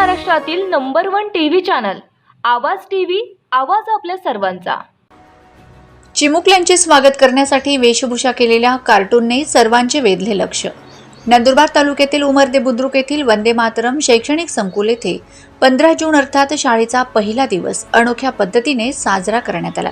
महाराष्ट्रातील number one T V channel Awaaz T V Awaaz आपल्या सर्वांचा. चिमुकल्यांचे स्वागत करण्यासाठी वेशभूषा केलेल्या कार्टूनने सर्वांचे वेधले लक्ष. नंदुरबार तालुक्यातील उमरदे बुद्रुक येथील वंदे मातरम शैक्षणिक संकुल येथे पंधरा जून अर्थात शाळेचा पहिला दिवस अनोख्या पद्धतीने साजरा करण्यात आला.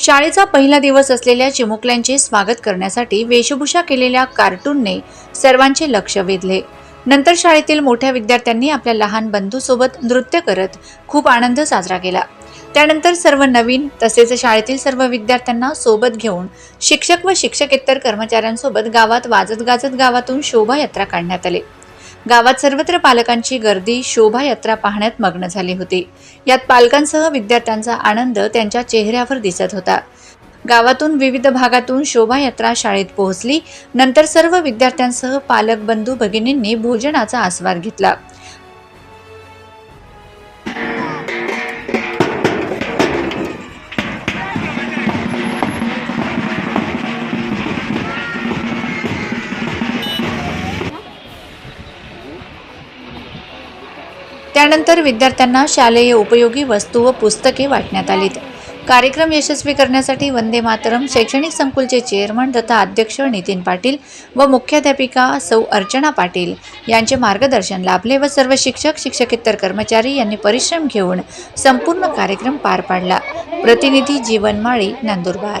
शाळेचा पहिला दिवस असलेल्या चिमुकल्यांचे स्वागत करण्यासाठी वेशभूषा केलेल्या कार्टूनने सर्वांचे लक्ष वेधले. नंतर शाळेतील मोठ्या विद्यार्थ्यांनी आपल्या लहान बंधूसोबत नृत्य करत खूप आनंद साजरा केला. त्यानंतर सर्व नवीन तसेच शाळेतील सर्व विद्यार्थ्यांना सोबत घेऊन शिक्षक व शिक्षकेतर कर्मचाऱ्यांसोबत गावात वाजत गाजत गावातून शोभायात्रा काढण्यात आली. गावात सर्वत्र पालकांची गर्दी शोभायात्रा पाहण्यात मग्न झाली होती. यात पालकांसह विद्यार्थ्यांचा आनंद त्यांच्या चेहऱ्यावर दिसत होता. गावातून विविध भागातून शोभायात्रा शाळेत पोहोचली. नंतर सर्व विद्यार्थ्यांसह पालक बंधू भगिनींनी भोजनाचा आस्वाद घेतला. त्यानंतर विद्यार्थ्यांना शालेय उपयोगी वस्तू व पुस्तके वाटण्यात आलीत. कार्यक्रम यशस्वी करण्यासाठी वंदे मातरम शैक्षणिक संकुलचे चेअरमन तथा अध्यक्ष नितीन पाटील व मुख्याध्यापिका सौ अर्चना पाटील यांचे मार्गदर्शन लाभले व सर्व शिक्षक शिक्षकेतर कर्मचारी यांनी परिश्रम घेऊन संपूर्ण कार्यक्रम पार पाडला. प्रतिनिधी जीवन माळी नंदुरबार.